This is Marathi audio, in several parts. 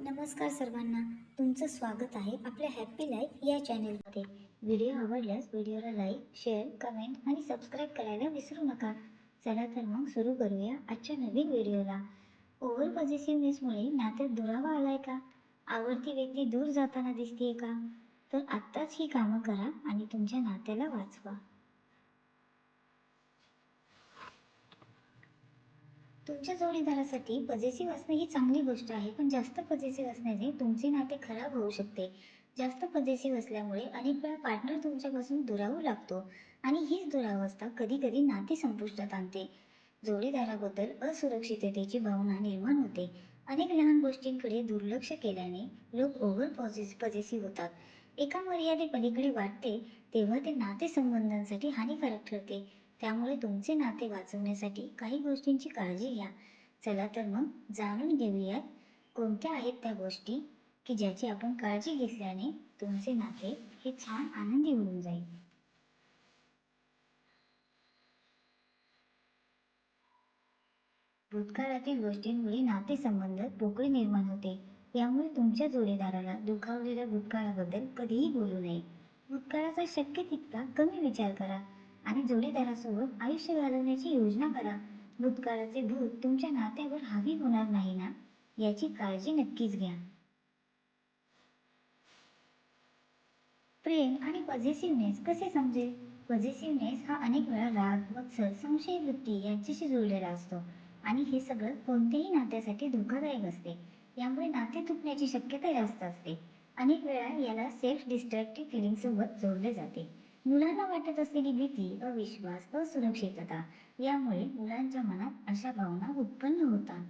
नमस्कार सर्वांना. तुमचं स्वागत आहे आपल्या हॅपी लाईफ या चॅनेलमध्ये व्हिडिओ आवडल्यास व्हिडिओला लाईक शेअर कमेंट आणि सबस्क्राईब करायला विसरू नका. चला तर मग सुरू करूया आजच्या नवीन व्हिडिओला ओव्हर पॉझिटिव्हनेसमुळे नात्यात दुरावा आलाय का? आवडती व्यक्ती दूर जाताना दिसतीये का? तर आत्ताच ही कामं करा आणि तुमच्या नात्याला वाचवा. तुमच्या जोडीदारासाठी पजेसिव्ह असणे ही चांगली गोष्ट आहे पण जास्त पजेसिव्ह असण्याने तुमचे नाते खराब होऊ शकते. जास्त पजेसिव्ह असल्यामुळे अनेक वेळा पार्टनर तुमच्यापासून दुरावू लागतो आणि हीच दुरावस्था कधी कधी नाते संपुष्टात आणते. जोडीदाराबद्दल असुरक्षिततेची भावना निर्माण होते. अनेक लहान गोष्टींकडे दुर्लक्ष केल्याने लोक ओव्हर पॉझिस पॉझिटिव्ह होतात. एका मर्यादेपलीकडे वाटते तेव्हा ते नातेसंबंधांसाठी हानिकारक ठरते. त्यामुळे तुमचे नाते वाचवण्यासाठी काही गोष्टींची काळजी घ्या. चला तर मग जाणून घेऊयात कोणत्या आहेत त्या गोष्टी की ज्याची आपण काळजी घेतल्याने तुमचे नाते हे छान आनंदी होऊन जाईल. भूतकाळातील गोष्टींमुळे नातेसंबंध पोकळी निर्माण होते. यामुळे तुमच्या जोडीदाराला दुखावलेल्या भूतकाळाबद्दल कधीही बोलू नये. भूतकाळाचा शक्य तितका कमी विचार करा. आणि जोडीदारासोबत आयुष्य घालवण्याची योजना करा. भूतकाळाचे भूत तुमच्या नात्यावर हावी होणार नाही ना? याची काळजी नक्कीच घ्या. प्रेम आणि पॉझिटिव्हनेस कसे समजेल? पॉझिटिव्हनेस हा अनेक वेळा राग मत्सर संशय वृत्ती यांच्याशी जुळलेला असतो. आणि हे सगळं कोणत्याही नात्यासाठी धोकादायक असते. यामुळे नाते तुटण्याची शक्यता जास्त असते. अनेक वेळा याला सेल्फ डिस्ट्रॅक्टिव्ह फिलिंग सोबत जोडले जाते. मुलांना वाटत असलेली भीती अविश्वास असुरक्षितता यामुळे मुलांच्या मनात अशा भावना उत्पन्न होतात.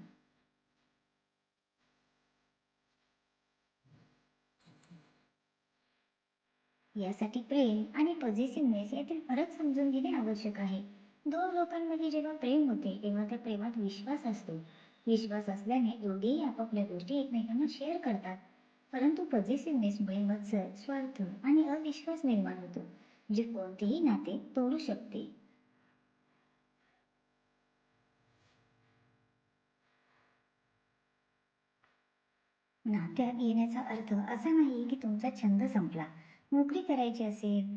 यासाठी प्रेम आणि पॉझिटिव्हनेस यातील फरक समजून घेणे आवश्यक आहे. दोन लोकांमध्ये जेव्हा प्रेम होते तेव्हा त्या प्रेमात विश्वास असतो. विश्वास असल्याने दोघेही आपापल्या गोष्टी एकमेकांना शेअर करतात. परंतु पॉझिटिव्हनेसमुळे मत्सर स्वार्थ आणि अविश्वास निर्माण होतो. जे कोणतेही नाते तोडू शकते. नात्यात येण्याचा अर्थ असा नाही की तुमचा छंद संपला. नोकरी करायची असेल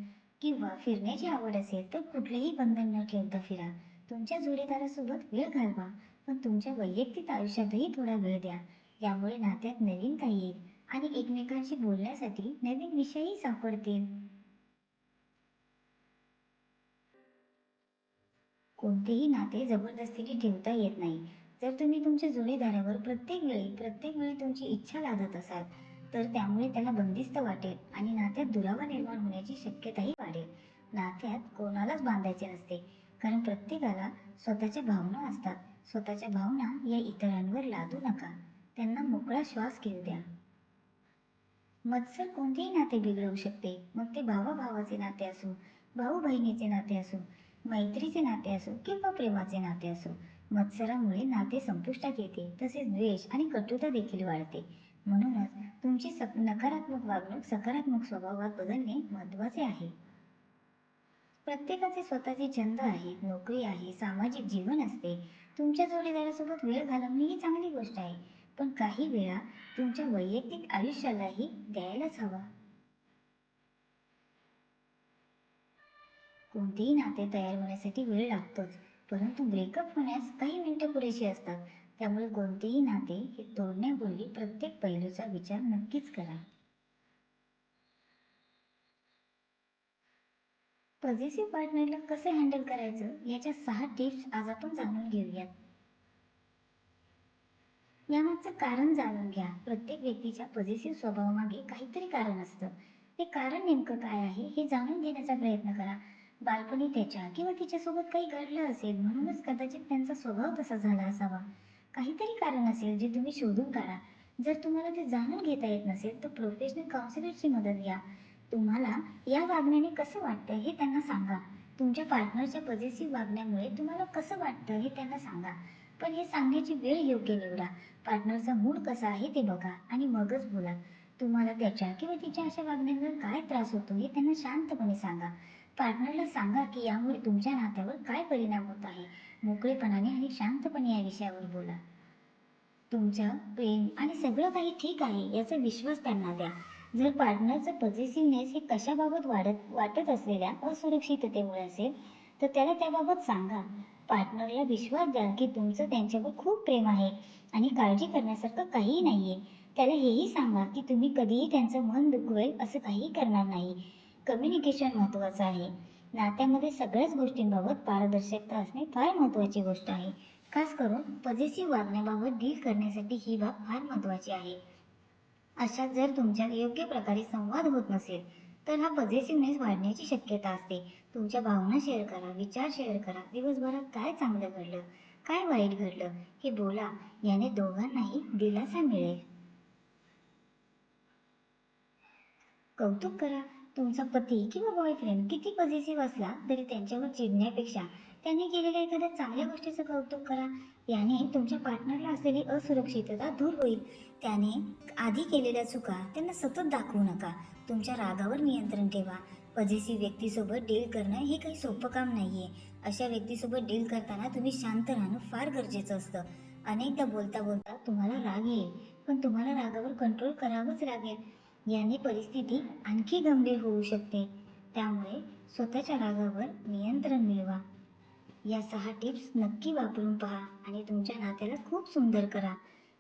किंवा फिरण्याची आवड असेल तर कुठलेही बंधन न ठेवता फिरा. तुमच्या जोडीदारासोबत वेळ घालवा पण तुमच्या वैयक्तिक आयुष्यातही थोडा वेळ द्या. यामुळे नात्यात नवीन काही येईल आणि एकमेकांशी बोलण्यासाठी नवीन विषयही सापडतील. कोणतेही नाते जबरदस्तीने ठेवता येत नाही. जर तुम्ही तुमच्या जोडीदारावर प्रत्येक वेळी प्रत्येक वेळी तुमची इच्छा लादत असाल तर त्यामुळे त्याला बंदिस्त वाटेल आणि नात्यात दुरावा निर्माण होण्याची शक्यताही वाढेल. नात्यात कोणालाच बांधायचे नसते कारण प्रत्येकाला स्वतःच्या भावना असतात. स्वतःच्या भावना या इतरांवर लादू नका. त्यांना मोकळा श्वास घेऊ द्या. मत्सर कोणतेही नाते बिघडवू शकते. मग ते भावाभावाचे नाते असो भाऊ बहिणीचे नाते असो मैत्रीचे नाते असो किंवा प्रेमाचे नाते असो मत्सरामुळे नाते संपुष्टात येते तसेच द्वेष आणि कटुता देखील वाढते. म्हणूनच तुमची सक नकारात्मक वागणूक सकारात्मक स्वभावात बदलणे महत्त्वाचे आहे. प्रत्येकाचे स्वतःचे छंद आहेत नोकरी आहे सामाजिक जीवन असते. तुमच्या जोडीदारासोबत वेळ घालवणे ही चांगली गोष्ट आहे. पण काही वेळा तुमच्या वैयक्तिक आयुष्यालाही द्यायलाच हवा. कोणतेही नाते तयार होण्यासाठी वेळ लागतोच. परंतु ब्रेकअप होण्यास काही मिनिटं पुरेशी असतात. त्यामुळे कोणतेही नाते हे तोडण्यापूर्वी प्रत्येक पैलूचा विचार नक्कीच करा. पॉझिटिव्ह पार्टनरला कसे हँडल करायचं? याच्या सहा टिप्स आज आपण जाणून घेऊयात. यामागचं कारण जाणून घ्या. प्रत्येक व्यक्तीच्या पॉझिटिव्ह स्वभावामागे काहीतरी कारण असतं. ते कारण नेमकं काय आहे हे जाणून घेण्याचा प्रयत्न करा. बालपणी त्याच्या किंवा तिच्यासोबत काही घडलं असेल म्हणूनच कदाचित त्यांचा स्वभाव तसा झाला असावा. काहीतरी कारण असेल जे तुम्ही शोधून काढा. जर तुम्हाला ते जाणून घेता येत नसेल तर प्रोफेशनल काउन्सिलरची मदत घ्या. तुम्हाला या वागण्याने कसं वाटतं हे त्यांना सांगा. तुमच्या पार्टनरच्या पॉझिटिव्ह वागण्यामुळे तुम्हाला कसं वाटतं हे त्यांना सांगा. पण हे सांगण्याची वेळ योग्य निवडा. पार्टनरचा मूड कसा आहे ते बघा आणि मगच बोला. तुम्हाला त्याच्या किंवा तिच्या अशा वागण्यामुळे काय त्रास होतो हे त्यांना शांतपणे सांगा. पार्टनरला सांगा की यामुळे तुमच्या नात्यावर काय परिणाम होत आहे. मोकळेपणाने आणि शांतपणे या विषयावर बोला. तुमच्या प्रेम आणि सगळं काही ठीक आहे याचा विश्वास त्यांना द्या. जर पार्टनरचं पॉझिटिव्हनेस हे कशाबाबत वाढत वाटत असलेल्या असुरक्षिततेमुळे असेल तर त्याला त्याबाबत सांगा. पार्टनरला विश्वास द्या की तुमचं त्यांच्यावर खूप प्रेम आहे आणि काळजी करण्यासारखं काहीही नाही आहे त्याला हेही सांगा की तुम्ही कधीही त्यांचं मन दुखवेल असं काहीही करणार नाही. कम्युनिकेशन महत्त्वाचं आहे. नात्यामध्ये सगळ्याच गोष्टींबाबत पारदर्शकता असणे फार महत्त्वाची गोष्ट आहे. खास करून पॉझिटिव्ह वागण्याबाबत डील करण्यासाठी ही बाब फार महत्त्वाची आहे. अशात जर तुमच्या योग्य प्रकारे संवाद होत नसेल तर हा पॉझिटिव्हनेस वाढण्याची शक्यता असते. तुमच्या भावना शेअर करा विचार शेअर करा. दिवसभरात काय चांगलं घडलं? काय वाईट घडलं? हे बोला. याने दोघांनाही दिलासा मिळेल. कौतुक करा. तुमचा पती किंवा बॉयफ्रेंड किती पॉझिटिव्ह असला तरी त्यांच्यावर चिडण्यापेक्षा त्यांनी केलेल्या एखाद्या चांगल्या गोष्टीचं कौतुक करा. याने तुमच्या पार्टनरला असलेली असुरक्षितता दूर होईल. त्याने आधी केलेल्या चुका त्यांना सतत दाखवू नका. तुमच्या रागावर नियंत्रण ठेवा. पॉझिटिव्ह व्यक्तीसोबत डील करणं हे काही सोपं काम नाही आहे अशा व्यक्तीसोबत डील करताना तुम्ही शांत राहणं फार गरजेचं असतं. अनेकदा बोलता बोलता तुम्हाला राग येईल. पण तुम्हाला रागावर कंट्रोल करावंच लागेल. याने परिस्थिती आणखी गंभीर होऊ शकते. त्यामुळे स्वतःच्या रागावर नियंत्रण मिळवा. या सहा टिप्स नक्की वापरून पहा आणि तुमच्या नात्याला खूप सुंदर करा.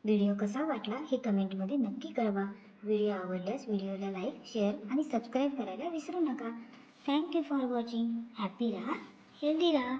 व्हिडिओ कसा वाटला हे कमेंटमध्ये नक्की कळवा. व्हिडिओ आवडल्यास व्हिडिओला लाईक शेअर आणि सबस्क्राईब करायला विसरू नका. Thank you for watching. Happy राहा हेल्दी राहा.